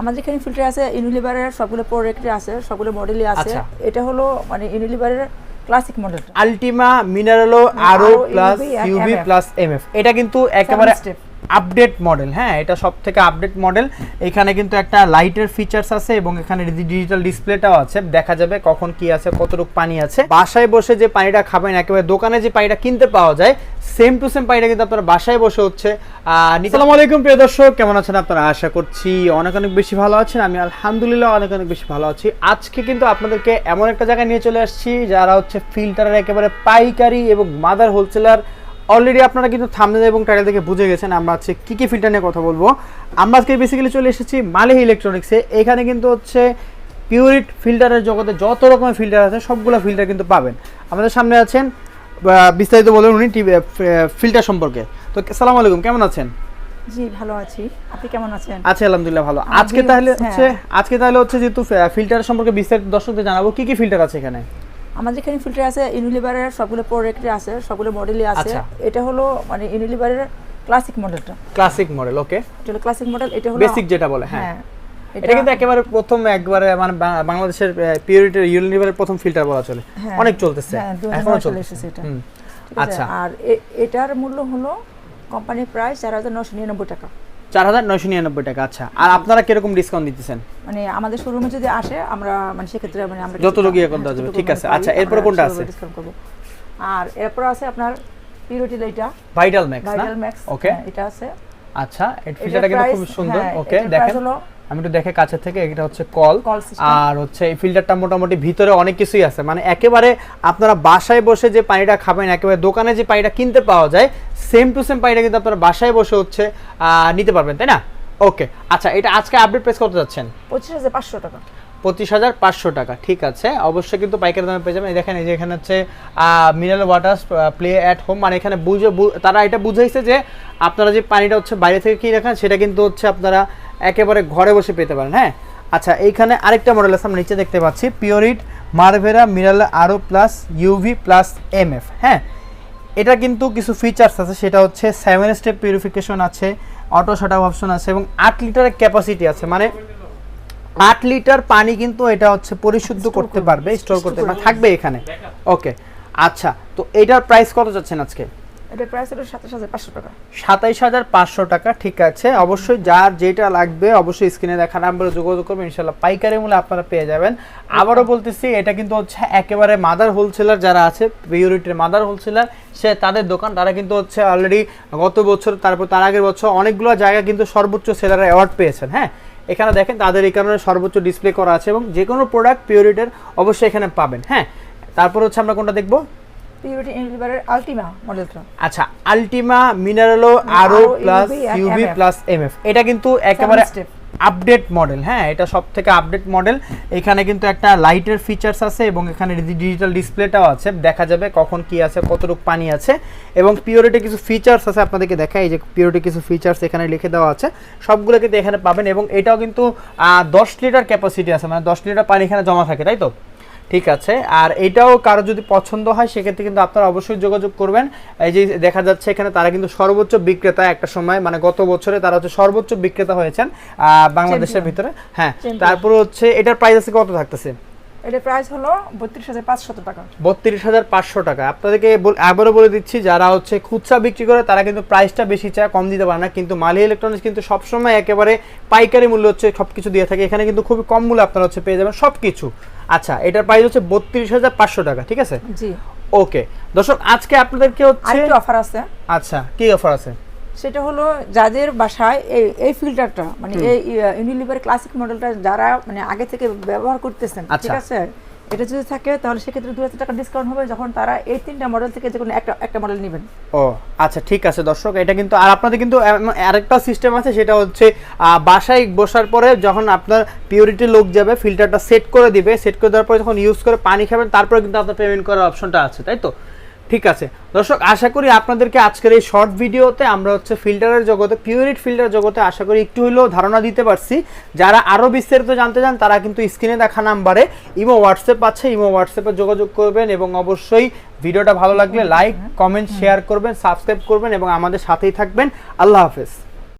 আমাদের এখানে ফিল্টার আছে ইউনিলিভারের সবগুলো প্রোডাক্টে আছে সবগুলো মডেলই আছে আচ্ছা। এটা হলো মানে ইউনিলিভারের ক্লাসিক মডেল আলটিমা মিনারেলো RO RO plus UV plus MF এটা কিন্তু একেবারে। আপডেট মডেল হ্যাঁ এটা সব থেকে আপডেট মডেল এখানে কিন্তু একটা লাইটের ফিচার্স আছে এবং এখানে ডিজিটাল ডিসপ্লেটাও আছে। দেখা যাবে কখন কি আছে, কতটুকু পানি আছে। বাসায় বসে যে পানিটা খাবেন, একেবারে দোকানে যে পানিটা কিনতে পাওয়া যায় সেম টু সেম পানিটা কিন্তু আপনারা বাসায় বসে হচ্ছে। আসসালামু আলাইকুম, প্রিয় দর্শক, কেমন আছেন আপনারা? আশা করছি অনেক অনেক বেশি ভালো আছেন। আমি আলহামদুলিল্লাহ অনেক অনেক বেশি ভালো আছি। আজকে কিন্তু আপনাদেরকে এমন একটা জায়গায় নিয়ে চলে আসছি, যারা হচ্ছে ফিল্টারের একেবারে পাইকারি এবং মাদার হোলসেলার অলরেডি আপনারা কিন্তু থামনে এবং টাইটেল থেকে বুঝে গেছেন আমরা হচ্ছে কী কী ফিল্টার নিয়ে কথা বলব। আমরা আজকে বেসিক্যালি চলে এসেছি মালিহ ইলেকট্রনিক্সে এখানে কিন্তু হচ্ছে পিউরিট ফিল্টারের জগতে যত রকমের ফিল্টার আছে সবগুলো ফিল্টার কিন্তু পাবেন। আমাদের সামনে আছেন বিস্তারিত বলুন উনি টিভি ফিল্টার সম্পর্কে। তো সালাম আলাইকুম কেমন আছেন? জি ভালো আছি। আপনি কেমন আছেন? আচ্ছা আলহামদুলিল্লাহ ভালো। আজকে তাহলে হ্যাঁ। হচ্ছে আজকে তাহলে হচ্ছে যেহেতু ফিল্টার সম্পর্কে বিস্তারিত দর্শকদের জানাব কি কি ফিল্টার আছে এখানে? আমাদের এখানে ফিল্টার আছে ইউনিলিভারের সবগুলো প্রোডাক্টই আছে সবগুলো মডেলই আছে। আচ্ছা। এটা হলো মানে ইউনিলিভারের ক্লাসিক মডেলটা ক্লাসিক মডেল ওকে এটা হলো ক্লাসিক মডেল এটা হলো বেসিক যেটা বলে হ্যাঁ। হ্যাঁ। এটা কিন্তু একেবারে প্রথম একবারে মানে বাংলাদেশের পিউরিটি ইউনিলিভারের প্রথম ফিল্টার বলা চলে। হ্যাঁ, অনেক চলতেছে। হ্যাঁ, এখনও চলতেছে। এসেছে এটা। আচ্ছা। আর এটার মূল্য হলো কোম্পানির প্রাইস চার হাজার নশো নিরানব্বই টাকা। চার হাজার নয়শো নিরানব্বই টাকা আচ্ছা। আর আপনারা কীরকম ডিসকাউন্ট দিতেছেন? মানে আমাদের শোরুমে যদি আসে আমরা মানে সেক্ষেত্রে মানে আমরা যতটুকু ইয়ে কিছু- করতে হ্যাঁ, ঠিক আছে। আচ্ছা, এরপরে কোনটা আছে? করব। আর এরপর আছে আপনার purity লাইটা vital max vital max okay এটা আছে। আচ্ছা এটা ফিল্টারটা কিন্তু খুব সুন্দর। হ্যাঁ, ওকে এটার দেখেন। আমি একটু দেখে কাছে থেকে এটা হচ্ছে কল আর হচ্ছে এই ফিল্টারটা মোটামুটি ভিতরে অনেক কিছুই আছে। মানে একেবারে আপনারা বাসায় বসে যে পানিটা খাবেন একেবারে দোকানে যে পানিটা কিনতে পাওয়া যায় সেম টু সেম পানিটা কিন্তু আপনারা বাসায় বসে হচ্ছে নিতে পারবেন তাই না? ওকে আচ্ছা এটা আজকে আপডেট প্রেস করতে যাচ্ছেন? পঁচিশ হাজার পাঁচশো টাকা। পঁচিশ হাজার পাঁচশো টাকা ঠিক আছে। অবশ্যই কিন্তু পাইকারি দামে পেয়ে যাবেন। দেখেন এই যে এখানে হচ্ছে mineral water play at home মানে এখানে বুঝে তারা এটা বুঝাইছে যে আপনারা যে পানিটা হচ্ছে বাইরে থেকে কিনে রাখেন সেটা কিন্তু হচ্ছে আপনারা একেবারে ঘরে বসে পেতে পারেন হ্যাঁ? আচ্ছা এইখানে আরেকটা মডেল আছে আমরা নিচে দেখতে পাচ্ছি Pureit Marvella mineral RO plus UV plus M F হ্যাঁ? এটা কিন্তু কিছু ফিচার্স আছে সেটা হচ্ছে সেভেন স্টেপ পিউরিফিকেশন আছে অটো শাট অপশন আছে এবং আট লিটারের ক্যাপাসিটি আছে মানে আট লিটার পানি কিন্তু এটা হচ্ছে পরিশুদ্ধ করতে পারবে স্টোর করতে পারবে থাকবে এখানে। ওকে আচ্ছা তো এটার প্রাইস কত যাচ্ছেন আজকে? এটার প্রাইস হলো সাতাশ হাজার পাঁচশো টাকা। সাতাইশ হাজার পাঁচশো টাকা ঠিক আছে। অবশ্যই যার যেটা লাগবে অবশ্যই স্ক্রিনে দেখা নাম্বারে যোগাযোগ করবেন ইনশাল্লাহ পাইকারি মূল্যে আপনারা পেয়ে যাবেন। আবারও বলতেছি এটা কিন্তু হচ্ছে একেবারে মাদার হোলসেলার যারা আছে পিউরিটির মাদার হোলসেলার সে তাদের দোকান। তারা কিন্তু হচ্ছে অলরেডি গত বছর তারপর তার আগের বছর অনেকগুলো জায়গা কিন্তু সর্বোচ্চ সেলার অ্যাওয়ার্ড পেয়েছেন হ্যাঁ? এখানে দেখেন তাদের এই কারণে সর্বোচ্চ ডিসপ্লে করা আছে এবং যে কোনো প্রোডাক্ট পিউরিটের অবশ্যই এখানে পাবেন হ্যাঁ? তারপর হচ্ছে আমরা কোনটা দেখব? পিউরিটি ইউনিলিভারের আলটিমা মডেলটা আচ্ছা আলটিমা মিনারেলো RO RO plus plus MF এটা কিন্তু একেবারে আপডেট মডেল হ্যাঁ এটা সব থেকে আপডেট মডেল এখানে কিন্তু একটা লাইটের ফিচার্স আছে এবং এখানে ডিজিটাল ডিসপ্লেটাও আছে। দেখা যাবে কখন কি আছে কতটুকু পানি আছে। এবং পিওরিটি কিছু ফিচার্স আছে আপনাদেরকে দেখা এই যে পিওরিটি কিছু ফিচার্স এখানে লিখে দেওয়া আছে। সবগুলো কিন্তু এখানে পাবেন এবং এটাও কিন্তু দশ লিটার ক্যাপাসিটি আছে। মানে দশ লিটার পানি এখানে জমা থাকে তাই তো? ঠিক আছে। আর এটাও কারও যদি পছন্দ হয় সেক্ষেত্রে কিন্তু আপনারা অবশ্যই যোগাযোগ করবেন। এই যে দেখা যাচ্ছে এখানে তারা কিন্তু সর্বোচ্চ বিক্রেতা একটা সময় মানে গত বছরে তারা হচ্ছে সর্বোচ্চ বিক্রেতা হয়েছেন আহ, বাংলাদেশের ভিতরে। হ্যাঁ. তারপর হচ্ছে এটার প্রাইস আছে কত থাকতেছে? এটার প্রাইস হলো বত্রিশ হাজার পাঁচশত টাকা। বত্রিশ হাজার পাঁচশো টাকা। আপনাদেরকে আবারও বলে দিচ্ছি যারা হচ্ছে খুচরা বিক্রি করে তারা কিন্তু প্রাইসটা বেশি চায় কম দিতে পারে না। কিন্তু মালি ইলেকট্রনিক্স কিন্তু সবসময় একেবারে পাইকারি মূল্য হচ্ছে সব কিছু দিয়ে থাকে। এখানে কিন্তু খুবই কম মূল্যে আপনারা হচ্ছে পেয়ে যাবেন সব কিছু আচ্ছা এটার প্রাইস হচ্ছে বত্রিশ হাজার পাঁচশো টাকা ঠিক আছে? জি। ওকে দর্শক আজকে আপনাদেরকে হচ্ছে অফার আছে। আচ্ছা কি অফার আছে? সেটা হলো যাদের বাসায় এই এই ফিল্টারটা মানে এই ইউনিলিভার ক্লাসিক মডেলটা যারা মানে আগে থেকে ব্যবহার করতেছেন আচ্ছা। ঠিক আছে? এটা যদি থাকে তাহলে সেক্ষেত্রে দু হাজার টাকা ডিসকাউন্ট হবে যখন তারা এই তিনটা মডেল থেকে যে কোনো একটা একটা মডেল নেবেন। ও আচ্ছা ঠিক আছে দর্শক এটা কিন্তু আর আপনাদের কিন্তু আরেকটা সিস্টেম আছে সেটা হচ্ছে বাসায় বসার পরে যখন আপনার পিউরিটি লোক যাবে ফিল্টারটা সেট করে দিবে সেট করে দেওয়ার পরে যখন ইউজ করে পানি খাবেন তারপরে কিন্তু আপনার পেমেন্ট করার অপশনটা আছে তাই তো? ঠিক আছে। দর্শক, আশা করি আপনাদেরকে আজকের এই শর্ট ভিডিওতে আমরা হচ্ছে ফিল্টারের জগতে পিউরিট ফিল্টার জগতে আশা করি একটু হলেও ধারণা দিতে পারছি। যারা আরও বিস্তারিত জানতে চান, তারা কিন্তু স্ক্রিনে দেখা নাম্বারে ইমো হোয়াটসঅ্যাপ আছে। ইমো হোয়াটসঅ্যাপে যোগাযোগ করবেন এবং অবশ্যই ভিডিওটা ভালো লাগলে লাইক কমেন্ট শেয়ার করবেন সাবস্ক্রাইব করবেন এবং আমাদের সাথেই থাকবেন। আল্লাহ হাফেজ।